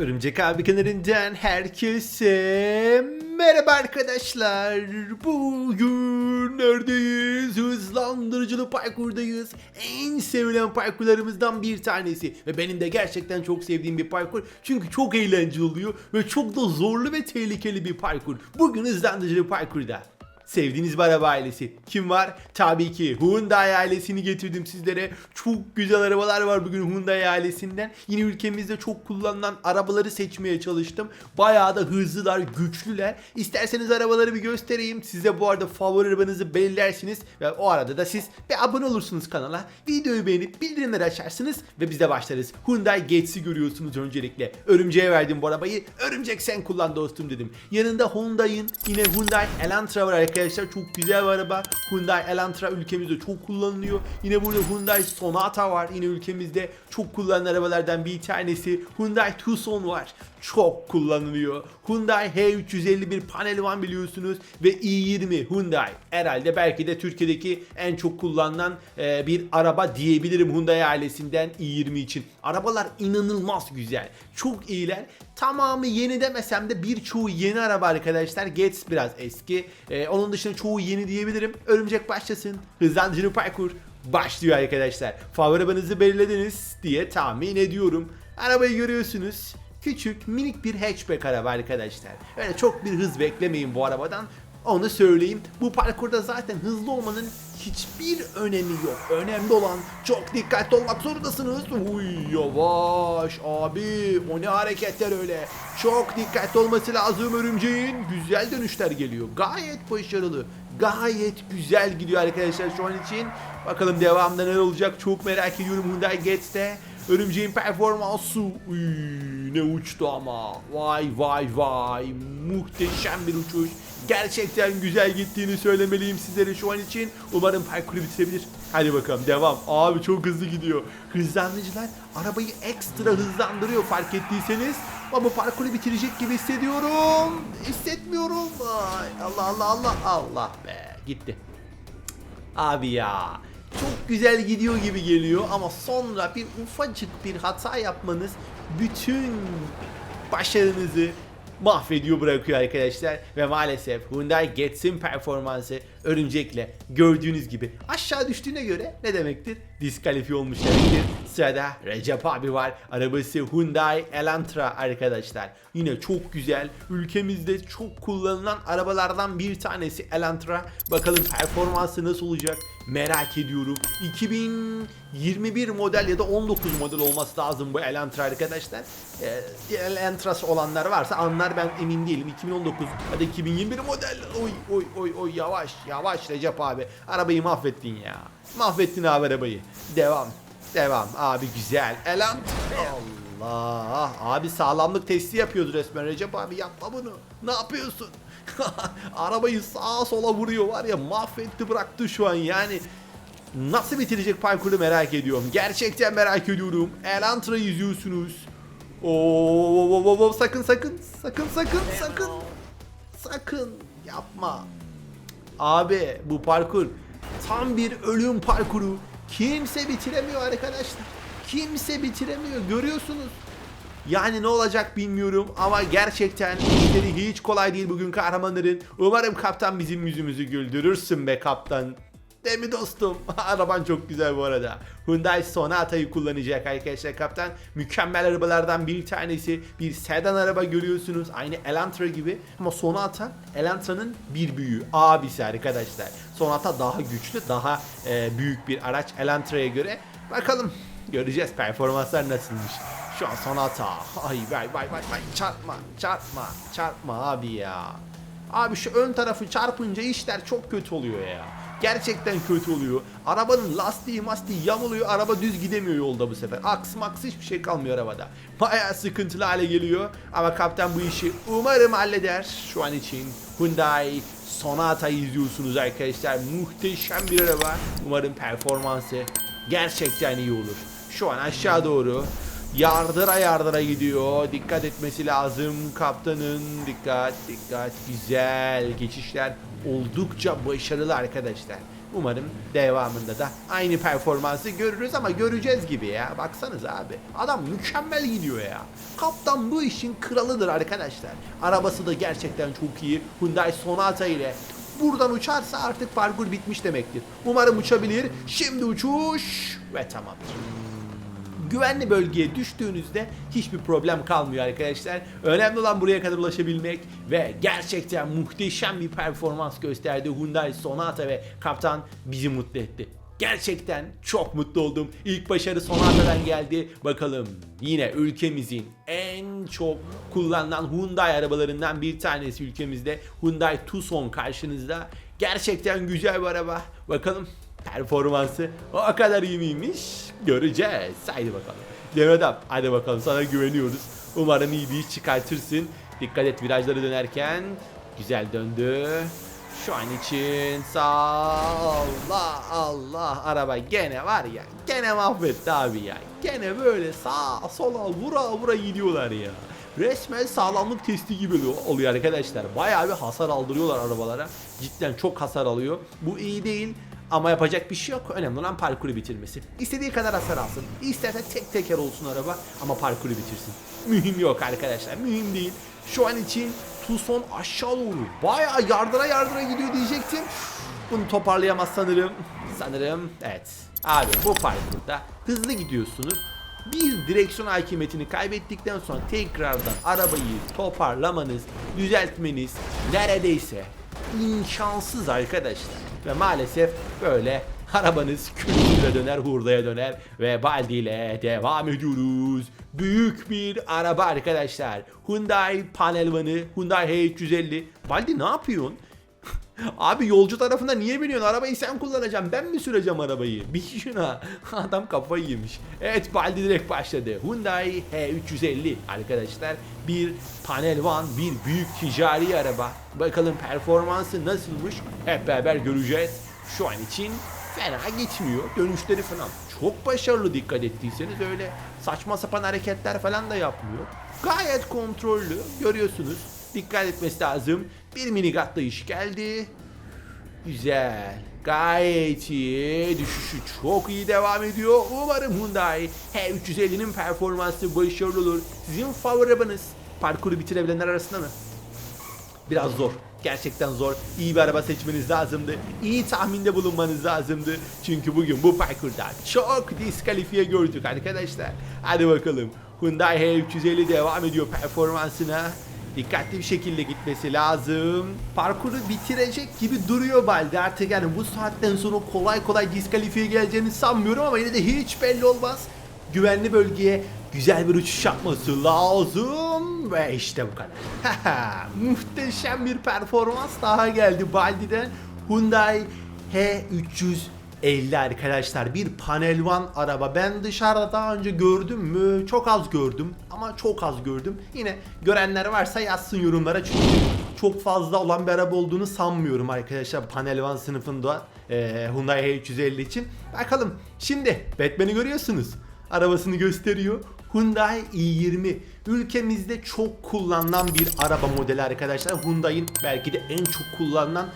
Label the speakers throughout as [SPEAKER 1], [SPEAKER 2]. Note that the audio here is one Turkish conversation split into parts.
[SPEAKER 1] Örümcek abi kanalından herkese merhaba arkadaşlar. Bugün neredeyiz? Hızlandırıcılı parkurdayız. En sevilen parkurlarımızdan bir tanesi. Ve benim de gerçekten çok sevdiğim bir parkur. Çünkü çok eğlenceli oluyor ve çok da zorlu ve tehlikeli bir parkur. Bugün hızlandırıcılı parkurda. Sevdiğiniz bir araba ailesi. Kim var? Tabii ki Hyundai ailesini getirdim sizlere. Çok güzel arabalar var bugün Hyundai ailesinden. Yine ülkemizde çok kullanılan arabaları seçmeye çalıştım. Bayağı da hızlılar, güçlüler. İsterseniz arabaları bir göstereyim. Size bu arada favori arabanızı belirlersiniz. Ve o arada da siz bir abone olursunuz kanala. Videoyu beğenip bildirimleri açarsınız. Ve biz de başlarız. Hyundai Getz'i görüyorsunuz öncelikle. Örümceğe verdim bu arabayı. Örümcek sen kullan dostum dedim. Yanında Hyundai'in yine Hyundai Elantra var arkadaşlar. Çok güzel bir araba. Hyundai Elantra ülkemizde çok kullanılıyor. Yine burada Hyundai Sonata var. Yine ülkemizde çok kullanılan arabalardan bir tanesi. Hyundai Tucson var. Çok kullanılıyor. Hyundai H351 panel van biliyorsunuz ve i20 Hyundai. Herhalde belki de Türkiye'deki en çok kullanılan e, bir araba diyebilirim Hyundai ailesinden i20 için. Arabalar inanılmaz güzel. Çok iyiler. Tamamı yeni demesem de birçoğu yeni araba arkadaşlar. Getz biraz eski. E, onun dışında çoğu yeni diyebilirim. Örümcek başlasın. Hızlandırıcı parkur başlıyor arkadaşlar. Favori arabanızı belirlediniz diye tahmin ediyorum. Arabayı görüyorsunuz. Küçük minik bir hatchback araba arkadaşlar. Öyle çok bir hız beklemeyin bu arabadan. Onu söyleyeyim. Bu parkurda zaten hızlı olmanın hiçbir önemi yok. Önemli olan çok dikkatli olmak zorundasınız. Uy yavaş abi o ne hareketler öyle. Çok dikkatli olması lazım örümceğin. Güzel dönüşler geliyor. Gayet başarılı. Gayet güzel gidiyor arkadaşlar şu an için. Bakalım devamında ne olacak çok merak ediyorum Hyundai Getz'te. Örümceğin performansı Uy, ne uçtu ama. Vay vay vay. Muhteşem bir uçuş. Gerçekten güzel gittiğini söylemeliyim sizlere şu an için. Umarım parkuru bitirebilir. Hadi bakalım devam. Abi çok hızlı gidiyor. Hızlandırıcılar arabayı ekstra hızlandırıyor fark ettiyseniz. Ama parkuru bitirecek gibi hissediyorum. Hissetmiyorum. Ay, Allah Allah Allah. Allah be. Gitti. Abi ya çok güzel gidiyor gibi geliyor ama sonra bir ufacık bir hata yapmanız bütün başarınızı mahvediyor bırakıyor arkadaşlar ve maalesef Hyundai Getz'in performansı örümcekle gördüğünüz gibi aşağı düştüğüne göre ne demektir? Diskalifiye olmuş demektir. Sırada Recep abi var. Arabası Hyundai Elantra arkadaşlar. Yine çok güzel. Ülkemizde çok kullanılan arabalardan bir tanesi Elantra. Bakalım performansı nasıl olacak? Merak ediyorum. 2021 model ya da 19 model olması lazım bu Elantra arkadaşlar. Ee, Elantra'sı olanlar varsa anlar ben emin değilim. 2019 ya da 2021 model. Oy oy oy oy yavaş yavaş Recep abi. Arabayı mahvettin ya. Mahvettin abi arabayı. Devam. Devam abi güzel. Elantra. Allah. Abi sağlamlık testi yapıyordu resmen Recep abi yapma bunu. Ne yapıyorsun? Arabayı sağa sola vuruyor var ya mahvetti bıraktı şu an yani. Nasıl bitirecek parkuru merak ediyorum. Gerçekten merak ediyorum. Elantra izliyorsunuz. Oo, sakın sakın sakın sakın sakın sakın yapma. Abi bu parkur tam bir ölüm parkuru. Kimse bitiremiyor arkadaşlar. Kimse bitiremiyor görüyorsunuz. Yani ne olacak bilmiyorum ama gerçekten işleri hiç kolay değil bugün kahramanların. Umarım kaptan bizim yüzümüzü güldürürsün be kaptan. Değil mi dostum? Araban çok güzel bu arada. Hyundai Sonata'yı kullanacak arkadaşlar kaptan. Mükemmel arabalardan bir tanesi. Bir sedan araba görüyorsunuz. Aynı Elantra gibi. Ama Sonata Elantra'nın bir büyüğü. Abisi arkadaşlar. Sonata daha güçlü, daha e, büyük bir araç Elantra'ya göre. Bakalım göreceğiz performanslar nasılmış. Şu an Sonata. Ay vay vay vay vay çarpma çarpma çarpma abi ya. Abi şu ön tarafı çarpınca işler çok kötü oluyor ya. Gerçekten kötü oluyor. Arabanın lastiği mastiği yamuluyor. Araba düz gidemiyor yolda bu sefer. Aks maks hiçbir şey kalmıyor arabada. Bayağı sıkıntılı hale geliyor. Ama kaptan bu işi umarım halleder. Şu an için Hyundai Sonata'yı izliyorsunuz arkadaşlar. Muhteşem bir araba. Umarım performansı gerçekten iyi olur. Şu an aşağı doğru yardıra yardıra gidiyor. Dikkat etmesi lazım kaptanın. Dikkat dikkat güzel geçişler oldukça başarılı arkadaşlar. Umarım devamında da aynı performansı görürüz ama göreceğiz gibi ya. Baksanız abi. Adam mükemmel gidiyor ya. Kaptan bu işin kralıdır arkadaşlar. Arabası da gerçekten çok iyi. Hyundai Sonata ile buradan uçarsa artık parkur bitmiş demektir. Umarım uçabilir. Şimdi uçuş ve tamamdır güvenli bölgeye düştüğünüzde hiçbir problem kalmıyor arkadaşlar. Önemli olan buraya kadar ulaşabilmek ve gerçekten muhteşem bir performans gösterdi Hyundai Sonata ve kaptan bizi mutlu etti. Gerçekten çok mutlu oldum. İlk başarı Sonata'dan geldi. Bakalım yine ülkemizin en çok kullanılan Hyundai arabalarından bir tanesi ülkemizde. Hyundai Tucson karşınızda. Gerçekten güzel bir araba. Bakalım performansı o kadar iyi miymiş göreceğiz. Haydi bakalım. Demet abi hadi bakalım sana güveniyoruz. Umarım iyi bir iş çıkartırsın. Dikkat et virajları dönerken. Güzel döndü. Şu an için sağ Allah Allah araba gene var ya gene mahvetti abi ya gene böyle sağ sola vura vura gidiyorlar ya resmen sağlamlık testi gibi oluyor arkadaşlar bayağı bir hasar aldırıyorlar arabalara cidden çok hasar alıyor bu iyi değil ama yapacak bir şey yok. Önemli olan parkuru bitirmesi. İstediği kadar hasar alsın. İsterse tek teker olsun araba ama parkuru bitirsin. Mühim yok arkadaşlar. Mühim değil. Şu an için Tucson aşağı doğru. Bayağı yardıra yardıra gidiyor diyecektim. Bunu toparlayamaz sanırım. Sanırım evet. Abi bu parkurda hızlı gidiyorsunuz. Bir direksiyon hakimiyetini kaybettikten sonra tekrardan arabayı toparlamanız, düzeltmeniz neredeyse imkansız arkadaşlar. Ve maalesef böyle arabanız külüne döner, hurdaya döner ve Baldi ile devam ediyoruz. Büyük bir araba arkadaşlar. Hyundai Panel Van'ı, Hyundai H350. Baldi ne yapıyorsun? Abi yolcu tarafında niye biniyorsun? Arabayı sen kullanacaksın. Ben mi süreceğim arabayı? Bir şuna. Adam kafayı yemiş. Evet Baldi direkt başladı. Hyundai H350 arkadaşlar. Bir panel van, bir büyük ticari araba. Bakalım performansı nasılmış? Hep beraber göreceğiz. Şu an için fena gitmiyor. Dönüşleri falan çok başarılı dikkat ettiyseniz öyle saçma sapan hareketler falan da yapmıyor. Gayet kontrollü görüyorsunuz. Dikkat etmesi lazım. Bir mini atlayış geldi. Güzel. Gayet iyi. Düşüşü çok iyi devam ediyor. Umarım Hyundai H350'nin performansı başarılı olur. Sizin favori arabanız parkuru bitirebilenler arasında mı? Biraz zor. Gerçekten zor. İyi bir araba seçmeniz lazımdı. İyi tahminde bulunmanız lazımdı. Çünkü bugün bu parkurda çok diskalifiye gördük arkadaşlar. Hadi bakalım. Hyundai H350 devam ediyor performansına. Dikkatli bir şekilde gitmesi lazım. Parkuru bitirecek gibi duruyor Baldi. Artık yani bu saatten sonra kolay kolay diskalifiye geleceğini sanmıyorum ama yine de hiç belli olmaz. Güvenli bölgeye güzel bir uçuş yapması lazım ve işte bu kadar. Muhteşem bir performans daha geldi Baldi'den. Hyundai H350 arkadaşlar bir panel van araba. Ben dışarıda daha önce gördüm mü? Çok az gördüm ama çok az gördüm. Yine görenler varsa yazsın yorumlara çünkü çok fazla olan bir araba olduğunu sanmıyorum arkadaşlar panel van sınıfında e, Hyundai H350 için. Bakalım şimdi Batman'i görüyorsunuz arabasını gösteriyor. Hyundai i20 ülkemizde çok kullanılan bir araba modeli arkadaşlar. Hyundai'nin belki de en çok kullanılan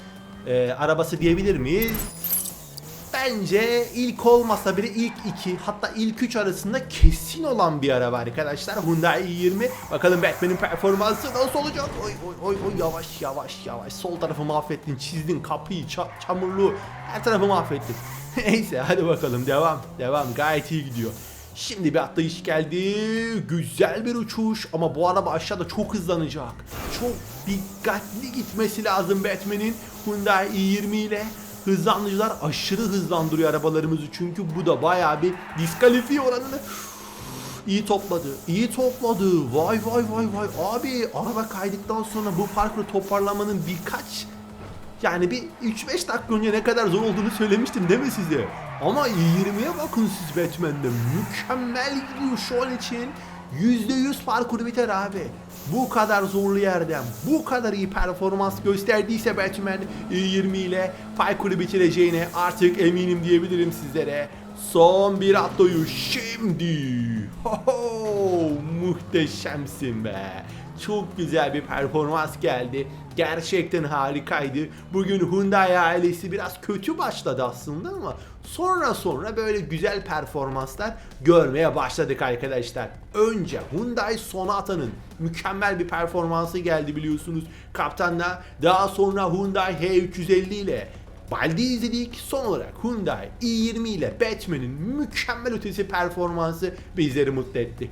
[SPEAKER 1] e, arabası diyebilir miyiz? Bence ilk olmasa bile ilk iki hatta ilk üç arasında kesin olan bir araba arkadaşlar. Hyundai i20. Bakalım Batman'in performansı nasıl olacak? Oy oy oy oy yavaş yavaş yavaş. Sol tarafı mahvettin, çizdin kapıyı, ça- çamurlu her tarafı mahvettin. Neyse hadi bakalım devam devam gayet iyi gidiyor. Şimdi bir atlayış geldi. Güzel bir uçuş ama bu araba aşağıda çok hızlanacak. Çok dikkatli gitmesi lazım Batman'in Hyundai i20 ile. Hızlandıcılar aşırı hızlandırıyor arabalarımızı çünkü bu da bayağı bir diskalifiye oranını İyi topladı. iyi topladı. Vay vay vay vay. Abi araba kaydıktan sonra bu parkuru toparlamanın birkaç yani bir 3-5 dakika önce ne kadar zor olduğunu söylemiştim değil mi size? Ama 20'ye bakın siz Batman'de. Mükemmel gidiyor şu an için. %100 parkur biter abi. Bu kadar zorlu yerden bu kadar iyi performans gösterdiyse Batman 20 ile parkuru bitireceğine artık eminim diyebilirim sizlere. Son bir atlayış şimdi. Ho ho, muhteşemsin be. çok güzel bir performans geldi. Gerçekten harikaydı. Bugün Hyundai ailesi biraz kötü başladı aslında ama sonra sonra böyle güzel performanslar görmeye başladık arkadaşlar. Önce Hyundai Sonata'nın mükemmel bir performansı geldi biliyorsunuz kaptanla. Daha sonra Hyundai H350 ile Baldi izledik. Son olarak Hyundai i20 ile Batman'in mükemmel ötesi performansı bizleri mutlu etti.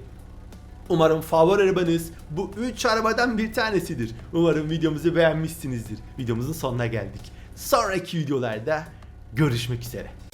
[SPEAKER 1] Umarım favori arabanız bu 3 arabadan bir tanesidir. Umarım videomuzu beğenmişsinizdir. Videomuzun sonuna geldik. Sonraki videolarda görüşmek üzere.